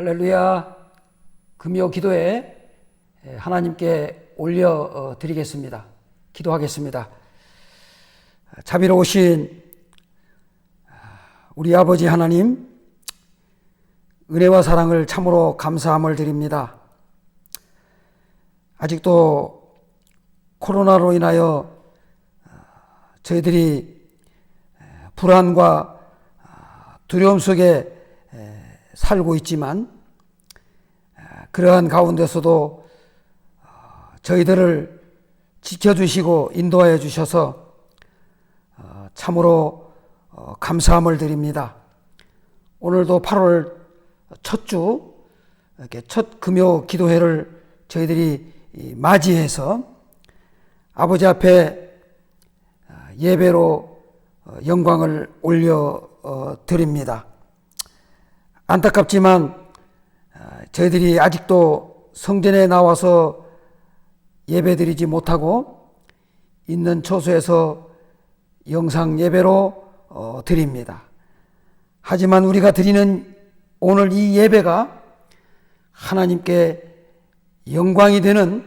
할렐루야. 금요 기도에 하나님께 올려 어, 드리겠습니다. 기도하겠습니다. 자비로우신 우리 아버지 하나님, 은혜와 사랑을 참으로 감사함을 드립니다. 아직도 코로나로 인하여 저희들이 불안과 두려움 속에 살고 있지만 그러한 가운데서도 저희들을 지켜주시고 인도하여 주셔서 어, 참으로 어, 감사함을 드립니다. 오늘도 8월 첫 주, 이렇게 첫 금요 기도회를 저희들이 맞이해서 아버지 앞에 어, 예배로 영광을 올려 드립니다. 안타깝지만 저희들이 아직도 성전에 나와서 예배드리지 못하고 있는 처소에서 영상 예배로 어, 드립니다. 하지만 우리가 드리는 오늘 이 예배가 하나님께 영광이 되는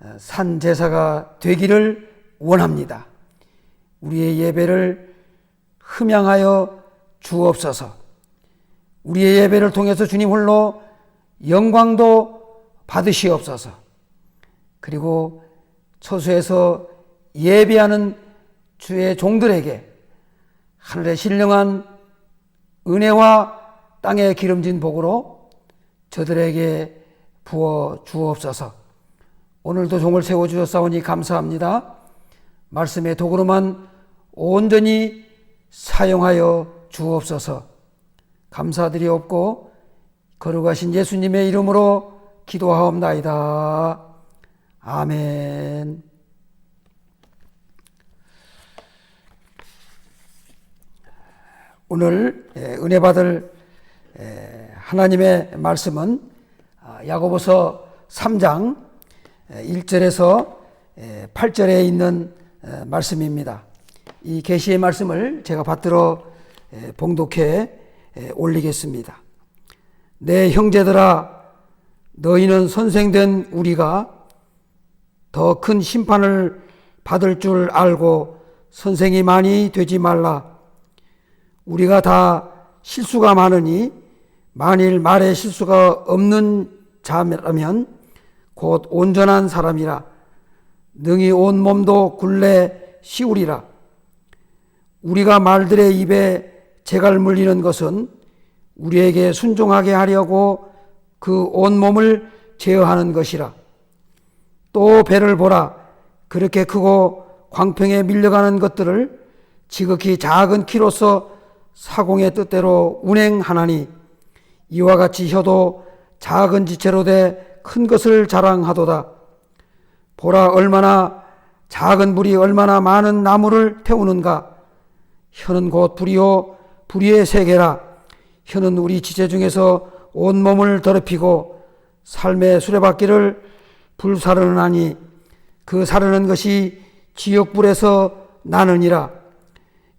어, 산 제사가 되기를 원합니다. 우리의 예배를 흠양하여 주옵소서. 우리의 예배를 통해서 주님 홀로 영광도 받으시옵소서. 그리고 처소에서 예배하는 주의 종들에게 하늘의 신령한 은혜와 땅에 기름진 복으로 저들에게 부어 주옵소서. 오늘도 종을 세워 주셨사오니 감사합니다. 말씀의 도구로만 온전히 사용하여 주옵소서. 감사드리옵고 거룩하신 예수님의 이름으로 기도하옵나이다. 아멘. 오늘 은혜 받을 하나님의 말씀은 아, 야고보서 3장 1절에서 8절에 있는 말씀입니다. 이 계시의 말씀을 제가 받들어 봉독해 올리겠습니다. 내 형제들아 너희는 선생된 우리가 더 큰 심판을 받을 줄 알고 선생이 많이 되지 말라. 우리가 다 실수가 많으니 만일 말에 실수가 없는 자라면 곧 온전한 사람이라 능히 온 몸도 굴레 씌우리라. 우리가 말들의 입에 재갈 물리는 것은 우리에게 순종하게 하려고 그 온몸을 제어하는 것이라. 또 배를 보라. 그렇게 크고 광평에 밀려가는 것들을 지극히 작은 키로서 사공의 뜻대로 운행하나니 이와 같이 혀도 작은 지체로 돼 큰 것을 자랑하도다. 보라 얼마나 작은 불이 얼마나 많은 나무를 태우는가. 혀는 곧 불이요 불의의 세계라. 혀는 우리 지체 중에서 온몸을 더럽히고 삶의 수레바퀴를 불사르느니 그 사르는 것이 지옥불에서 나느니라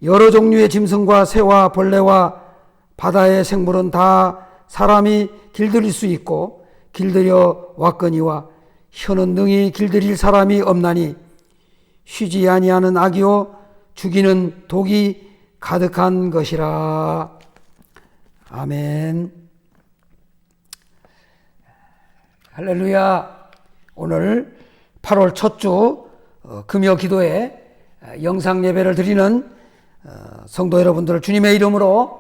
여러 종류의 짐승과 새와 벌레와 바다의 생물은 다 사람이 길들일 수 있고 길들여 왔거니와 혀는 능히 길들일 사람이 없나니 쉬지 아니하는 악이요 죽이는 독이 가득한 것이라. 아멘. 할렐루야. 오늘 8월 첫주 어, 금요 기도에 어, 영상 예배를 드리는 어, 성도 여러분들을 주님의 이름으로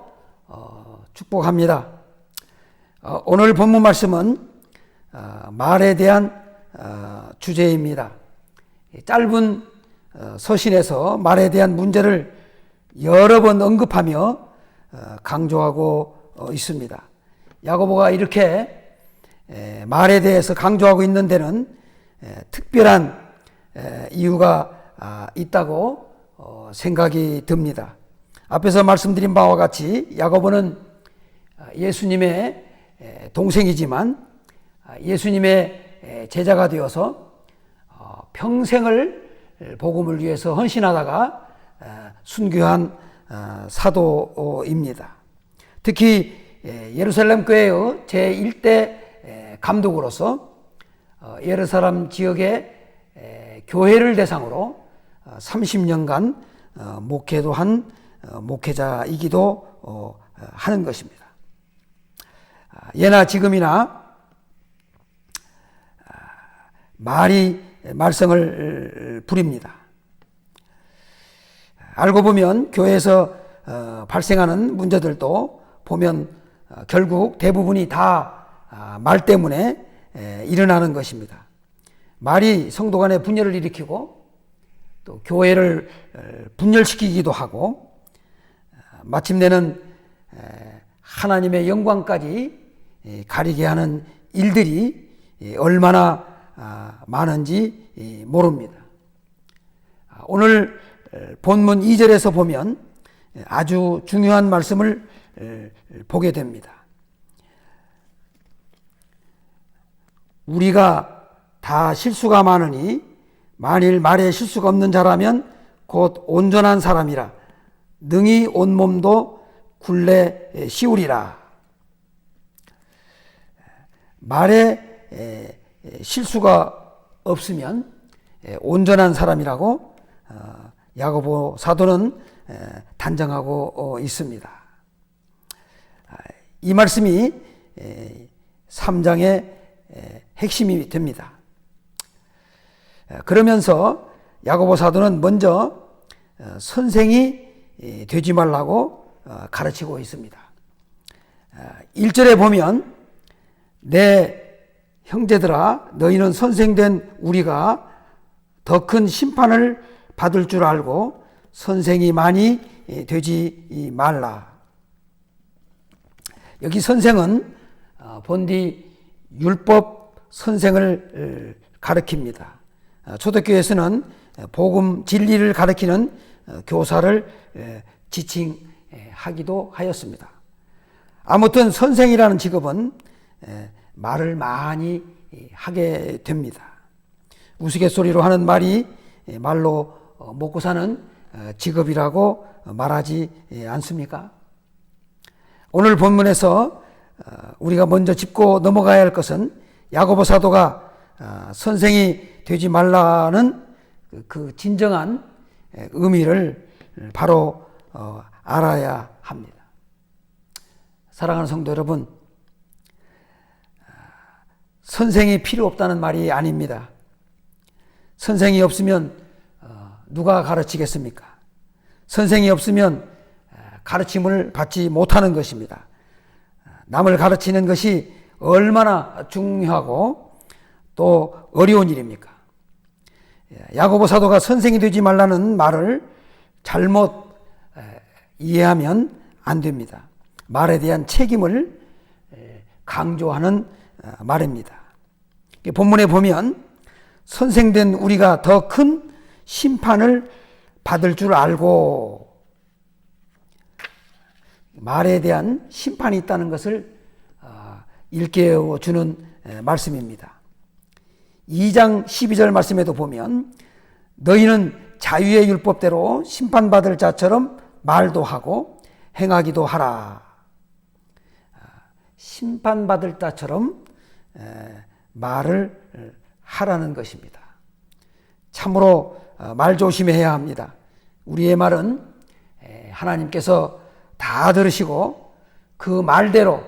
축복합니다. 오늘 본문 말씀은 말에 대한 주제입니다. 짧은 서신에서 말에 대한 문제를 여러 번 언급하며 강조하고 어, 있습니다. 야고보가 이렇게 말에 대해서 강조하고 있는 데는 특별한 이유가 아, 있다고 어, 생각이 듭니다. 앞에서 말씀드린 바와 같이 야고보는 아, 예수님의 동생이지만 아, 예수님의 제자가 되어서 어, 평생을 복음을 위해서 헌신하다가 순교한 사도입니다. 특히 예, 예루살렘 교회의 제1대 감독으로서 어, 예루살렘 지역의 에, 교회를 대상으로 어, 30년간 어, 목회도 한 어, 목회자이기도 어, 하는 것입니다. 아, 예나 지금이나 아, 말이 말썽을 부립니다. 알고 보면 교회에서 어, 발생하는 문제들도 보면 어, 결국 대부분이 다 말 때문에 에, 일어나는 것입니다. 말이 성도 간의 분열을 일으키고 또 교회를 어, 분열시키기도 하고 어, 마침내는 에, 하나님의 영광까지 에, 가리게 하는 일들이 에, 얼마나 아, 많은지 에, 모릅니다. 아, 오늘 에, 본문 2절에서 보면 에, 아주 중요한 말씀을 에, 보게 됩니다. 우리가 다 실수가 많으니 만일 말에 실수가 없는 자라면 곧 온전한 사람이라 능히 온 몸도 굴레 씌우리라. 말에 실수가 없으면 에, 온전한 사람이라고 어, 야고보 사도는 에, 단정하고 어, 있습니다. 아, 이 말씀이 에, 3장의 에, 핵심이 됩니다. 에, 그러면서 야고보 사도는 먼저 어, 선생이 에, 되지 말라고 어, 가르치고 있습니다. 1절에 보면 내 형제들아 너희는 선생된 우리가 더 큰 심판을 받을 줄 알고 선생이 많이 되지 말라. 여기 선생은 어, 본디 율법 선생을 가르킵니다. 어, 초대교회에서는 복음 진리를 가르치는 어, 교사를 지칭하기도 하였습니다. 아무튼 선생이라는 직업은 말을 많이 하게 됩니다. 우스갯소리로 하는 말이 말로 먹고 사는 직업이라고 말하지 않습니까? 오늘 본문에서 우리가 먼저 짚고 넘어가야 할 것은 야고보 사도가 선생이 되지 말라는 그 진정한 의미를 바로 어, 알아야 합니다. 사랑하는 성도 여러분, 선생이 필요 없다는 말이 아닙니다. 선생이 없으면 어, 누가 가르치겠습니까? 선생이 없으면 가르침을 받지 못하는 것입니다. 남을 가르치는 것이 얼마나 중요하고 또 어려운 일입니까? 야고보 사도가 선생이 되지 말라는 말을 잘못 이해하면 안 됩니다. 말에 대한 책임을 강조하는 어, 말입니다. 본문에 보면 선생된 우리가 더 큰 심판을 받을 줄 알고 말에 대한 심판이 있다는 것을 어, 일깨워 주는 말씀입니다. 2장 12절 말씀에도 보면 너희는 자유의 율법대로 심판받을 자처럼 말도 하고 행하기도 하라. 심판받을 자처럼 말을 하라는 것입니다. 참으로 어, 말 조심해야 합니다. 우리의 말은 하나님께서 다 들으시고 그 말대로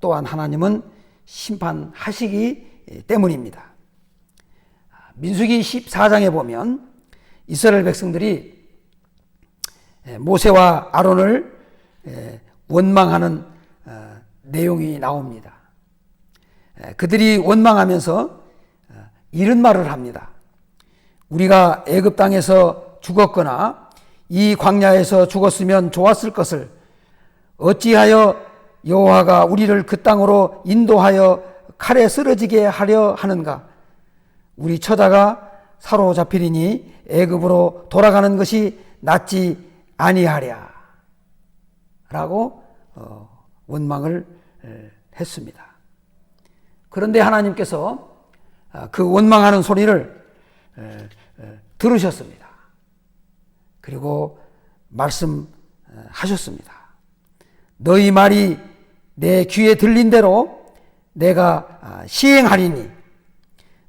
또한 하나님은 심판하시기 때문입니다. 민수기 14장에 보면 이스라엘 백성들이 모세와 아론을 원망하는 어, 내용이 나옵니다. 그들이 원망하면서 어, 이런 말을 합니다. 우리가 애굽 땅에서 죽었거나 이 광야에서 죽었으면 좋았을 것을 어찌하여 여호와가 우리를 그 땅으로 인도하여 칼에 쓰러지게 하려 하는가? 우리 처자가 사로잡히리니 애굽으로 돌아가는 것이 낫지 아니하랴. 라고 어, 원망을 했습니다. 그런데 하나님께서 아, 그 원망하는 소리를 들으셨습니다. 그리고 말씀하셨습니다. 너희 말이 내 귀에 들린 대로 내가 아, 시행하리니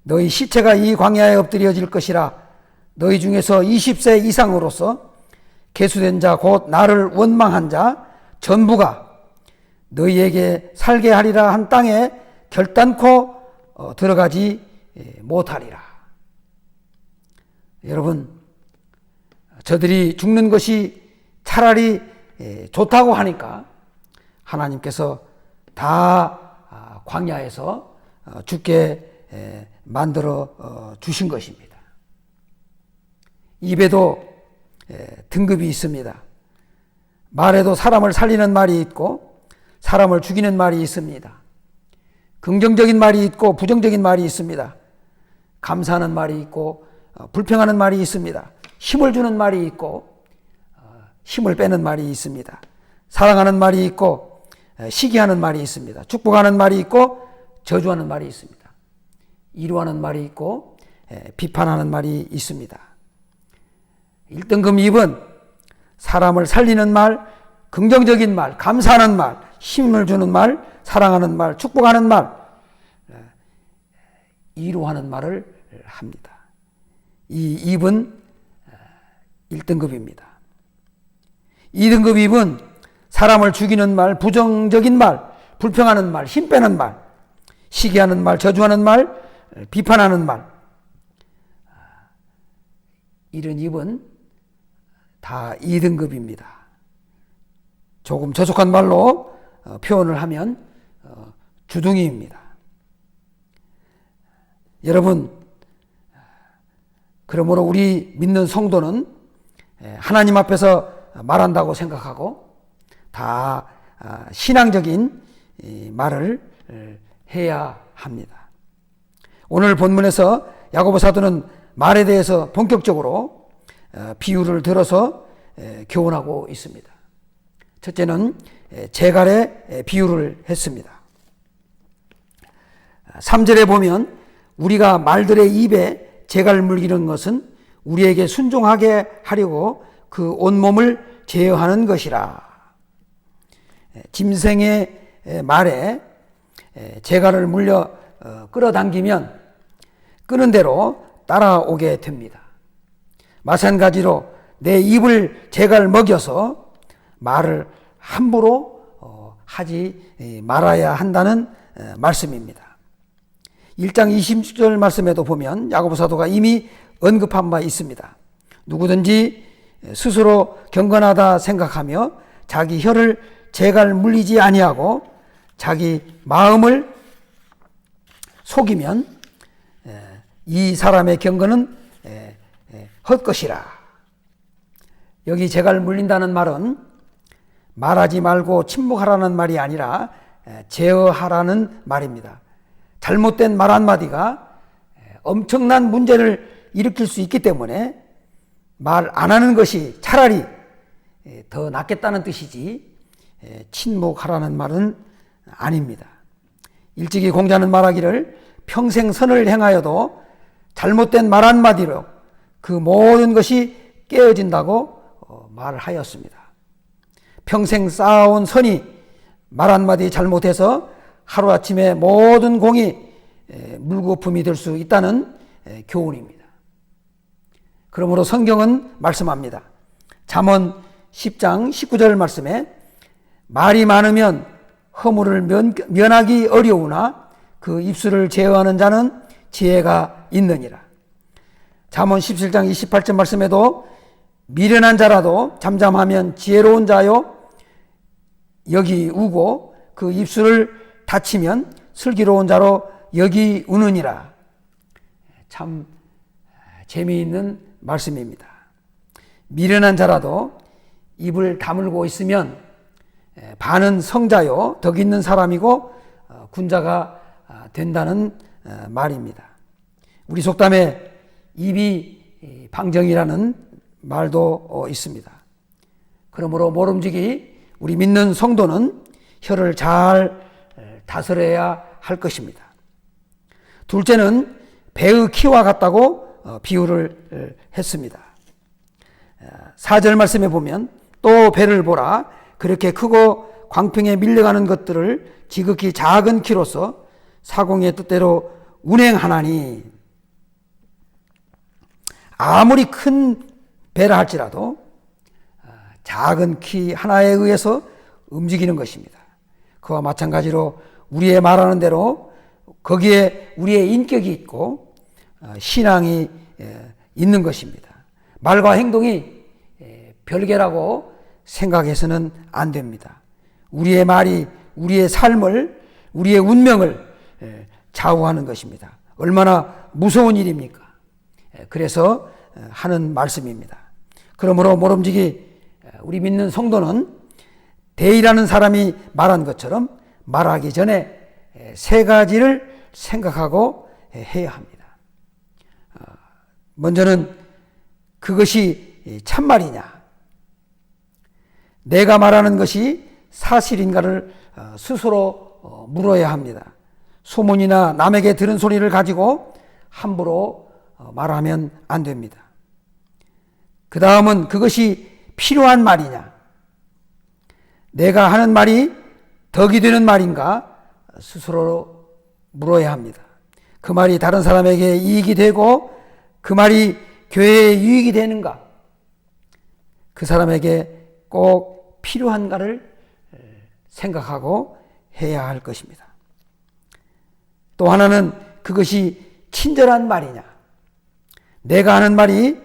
너희 시체가 이 광야에 엎드려질 것이라 너희 중에서 20세 이상으로서 계수된 자 곧 나를 원망한 자 전부가 너희에게 살게 하리라 한 땅에 결단코 어, 들어가지 예, 못하리라. 여러분, 저들이 죽는 것이 차라리 예, 좋다고 하니까 하나님께서 다 아, 광야에서 어, 죽게 예, 만들어 어, 주신 것입니다. 입에도 예, 등급이 있습니다. 말에도 사람을 살리는 말이 있고 사람을 죽이는 말이 있습니다. 긍정적인 말이 있고 부정적인 말이 있습니다. 감사하는 말이 있고 어, 불평하는 말이 있습니다. 힘을 주는 말이 있고 어, 힘을 빼는 말이 있습니다. 사랑하는 말이 있고 시기하는 말이 있습니다. 축복하는 말이 있고 저주하는 말이 있습니다. 이루하는 말이 있고 비판하는 말이 있습니다. 1등급 입은 사람을 살리는 말, 긍정적인 말, 감사하는 말, 힘을 주는 말, 사랑하는 말, 축복하는 말, 이루하는 말을 합니다. 이 입은 1등급입니다. 2등급 입은 사람을 죽이는 말, 부정적인 말, 불평하는 말, 힘 빼는 말, 시기하는 말, 저주하는 말, 비판하는 말. 이런 입은 다 2등급입니다. 조금 저속한 말로 어, 표현을 하면 어, 주둥이입니다. 여러분, 그러므로 우리 믿는 성도는 하나님 앞에서 말한다고 생각하고 다 아, 신앙적인 말을 해야 합니다. 오늘 본문에서 야고보 사도는 말에 대해서 본격적으로 어, 비유를 들어서 교훈하고 있습니다. 첫째는 재갈의 비유를 했습니다. 3절에 보면 우리가 말들의 입에 재갈 물기는 것은 우리에게 순종하게 하려고 그 온몸을 제어하는 것이라. 짐승의 말에 재갈을 물려 어, 끌어당기면 끄는 대로 따라오게 됩니다. 마찬가지로 내 입을 재갈 먹여서 말을 함부로 어, 하지 말아야 한다는 말씀입니다. 1장 26절 말씀에도 보면 야고보 사도가 이미 언급한 바 있습니다. 누구든지 스스로 경건하다 생각하며 자기 혀를 재갈 물리지 아니하고 자기 마음을 속이면 이 사람의 경건은 헛것이라. 여기 재갈 물린다는 말은 말하지 말고 침묵하라는 말이 아니라 제어하라는 말입니다. 잘못된 말 한마디가 엄청난 문제를 일으킬 수 있기 때문에 말 안 하는 것이 차라리 더 낫겠다는 뜻이지 침묵하라는 말은 아닙니다. 일찍이 공자는 말하기를 평생 선을 행하여도 잘못된 말 한마디로 그 모든 것이 깨어진다고 어, 말하였습니다. 평생 쌓아온 선이 말 한마디 잘못해서 하루아침에 모든 공이 물거품이 될 수 있다는 교훈입니다. 그러므로 성경은 말씀합니다. 잠언 10장 19절 말씀에 말이 많으면 허물을 면, 면하기 어려우나 그 입술을 제어하는 자는 지혜가 있느니라. 잠언 17장 28절 말씀에도 미련한 자라도 잠잠하면 지혜로운 자요 여기 우고 그 입술을 닫히면 슬기로운 자로 여기 우느니라. 참 재미있는 말씀입니다. 미련한 자라도 입을 다물고 있으면 반은 성자요 덕 있는 사람이고 어, 군자가 아, 된다는 어, 말입니다. 우리 속담에 입이 방정이라는 말도 어, 있습니다. 그러므로 모름지기 우리 믿는 성도는 혀를 잘 다스려야 할 것입니다. 둘째는 배의 키와 같다고 비유를 했습니다. 4절 말씀에 보면 또 배를 보라 그렇게 크고 광평에 밀려가는 것들을 지극히 작은 키로서 사공의 뜻대로 운행하나니 아무리 큰 배라 할지라도 아, 작은 키 하나에 의해서 움직이는 것입니다. 그와 마찬가지로 우리의 말하는 대로 거기에 우리의 인격이 있고 어, 신앙이 예, 있는 것입니다. 말과 행동이 예, 별개라고 생각해서는 안 됩니다. 우리의 말이 우리의 삶을 우리의 운명을 예, 좌우하는 것입니다. 얼마나 무서운 일입니까? 그래서 어, 하는 말씀입니다. 그러므로 모름지기 우리 믿는 성도는 대이라는 사람이 말한 것처럼 말하기 전에 세 가지를 생각하고 해야 합니다. 어, 먼저는 그것이 참말이냐? 내가 말하는 것이 사실인가를 어, 스스로 어, 물어야 합니다. 소문이나 남에게 들은 소리를 가지고 함부로 말하면 안 됩니다. 그 다음은 그것이 필요한 말이냐? 내가 하는 말이 덕이 되는 말인가 스스로 물어야 합니다. 그 말이 다른 사람에게 이익이 되고 그 말이 교회에 유익이 되는가? 그 사람에게 꼭 필요한가를 생각하고 해야 할 것입니다. 또 하나는 그것이 친절한 말이냐? 내가 하는 말이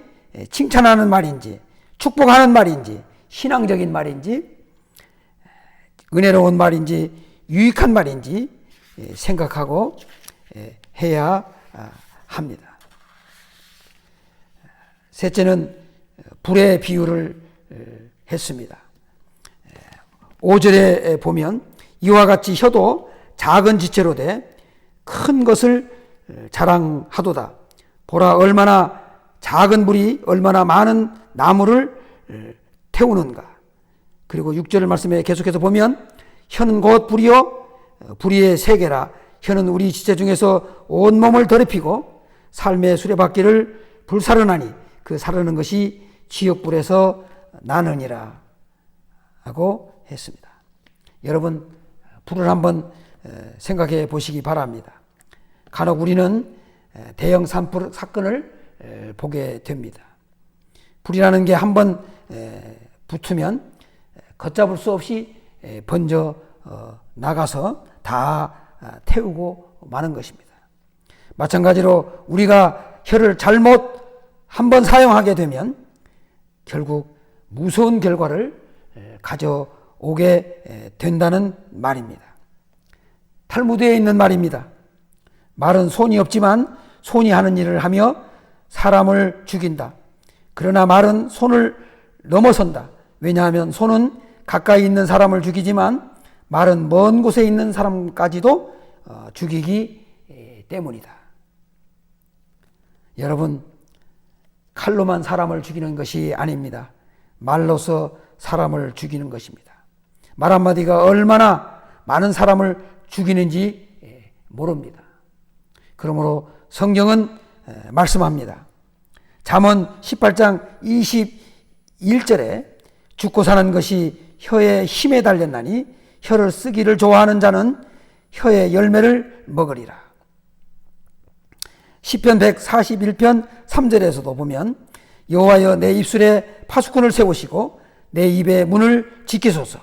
칭찬하는 말인지, 축복하는 말인지, 신앙적인 말인지, 은혜로운 말인지 유익한 말인지 예, 생각하고 예, 해야 아, 합니다. 셋째는 불의 비유를 했습니다. 5절에 보면 이와 같이 혀도 작은 지체로 돼 큰 것을 자랑하도다. 보라 얼마나 작은 불이 얼마나 많은 나무를 태우는가. 그리고 6절 말씀에 계속해서 보면 혀는 곧 불이요 불의의 세계라 혀는 우리 지체 중에서 온 몸을 더럽히고 삶의 수레바퀴를 불사르나니 그 사르는 것이 지옥불에서 나느니라 하고 했습니다. 여러분 불을 한번 생각해 보시기 바랍니다. 간혹 우리는 대형 산불 사건을 보게 됩니다. 불이라는 게 한번 붙으면 걷잡을 수 없이 번져 어, 나가서 다 아, 태우고 마는 것입니다. 마찬가지로 우리가 혀를 잘못 한번 사용하게 되면 결국 무서운 결과를 가져오게 된다는 말입니다. 탈무드에 있는 말입니다. 말은 손이 없지만 손이 하는 일을 하며 사람을 죽인다. 그러나 말은 손을 넘어선다. 왜냐하면 손은 가까이 있는 사람을 죽이지만 말은 먼 곳에 있는 사람까지도 어, 죽이기 때문이다. 여러분, 칼로만 사람을 죽이는 것이 아닙니다. 말로서 사람을 죽이는 것입니다. 말 한마디가 얼마나 많은 사람을 죽이는지 모릅니다. 그러므로 성경은 말씀합니다. 잠언 18장 21절에 죽고 사는 것이 혀의 힘에 달렸나니 혀를 쓰기를 좋아하는 자는 혀의 열매를 먹으리라. 시편 141편 3절에서도 보면 여호와여 내 입술에 파수꾼을 세우시고 내 입의 문을 지키소서.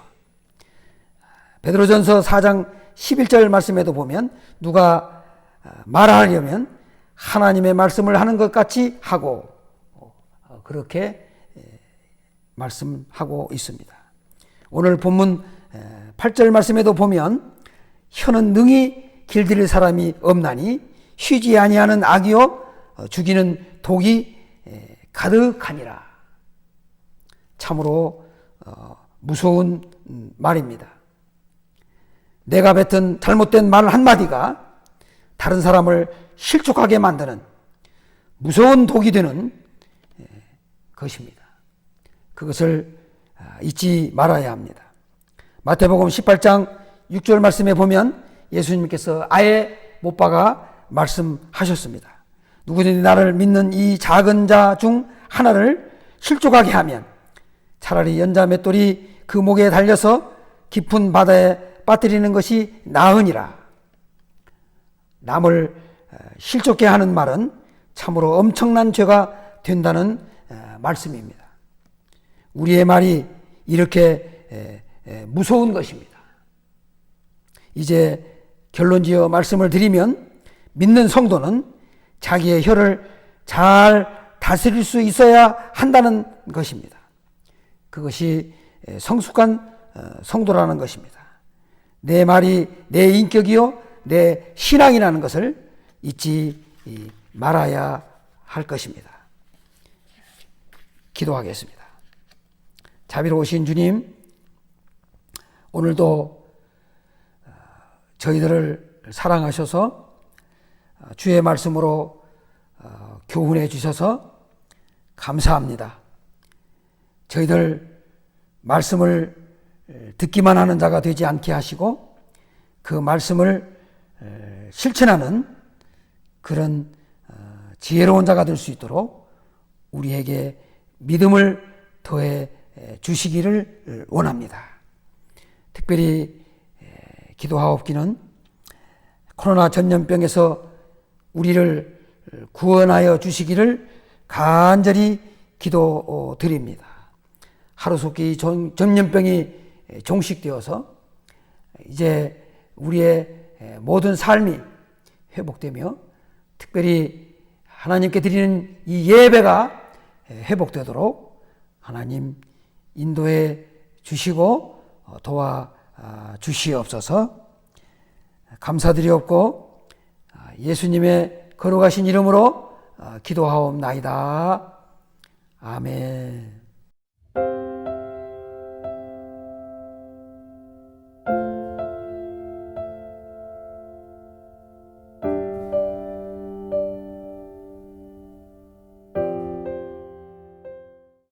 베드로전서 4장 11절 말씀에도 보면 누가 말하려면 하나님의 말씀을 하는 것 같이 하고 그렇게 말씀하고 있습니다. 오늘 본문 8절 말씀에도 보면 혀는 능히 길들일 사람이 없나니 쉬지 아니하는 악이요 어, 죽이는 독이 가득하니라. 참으로 어, 무서운 음, 말입니다. 내가 뱉은 잘못된 말 한마디가 다른 사람을 실족하게 만드는 무서운 독이 되는 것입니다. 그것을 아, 잊지 말아야 합니다. 마태복음 18장 6절 말씀에 보면 예수님께서 아예 못 박아 말씀하셨습니다. 누구든지 나를 믿는 이 작은 자 중 하나를 실족하게 하면 차라리 연자 맷돌이 그 목에 달려서 깊은 바다에 빠뜨리는 것이 나으니라. 남을 어, 실족게 하는 말은 참으로 엄청난 죄가 된다는 어, 말씀입니다. 우리의 말이 이렇게 무서운 것입니다. 이제 결론지어 말씀을 드리면 믿는 성도는 자기의 혀를 잘 다스릴 수 있어야 한다는 것입니다. 그것이 성숙한 어, 성도라는 것입니다. 내 말이 내 인격이요, 내 신앙이라는 것을 잊지 말아야 할 것입니다. 기도하겠습니다. 자비로우신 주님, 오늘도 어, 저희들을 사랑하셔서 어, 주의 말씀으로 어, 교훈해 주셔서 감사합니다. 저희들 말씀을 듣기만 하는 자가 되지 않게 하시고 그 말씀을 실천하는 그런 지혜로운 자가 될 수 있도록 우리에게 믿음을 더해 주시기를 원합니다. 특별히 기도하옵기는 코로나 전염병에서 우리를 구원하여 주시기를 간절히 기도드립니다. 하루속히 전염병이 종식되어서 이제 우리의 모든 삶이 회복되며 특별히 하나님께 드리는 이 예배가 회복되도록 하나님 인도해 주시고 도와 주시옵소서 감사드리옵고 예수님의 거룩하신 이름으로 기도하옵나이다. 아멘.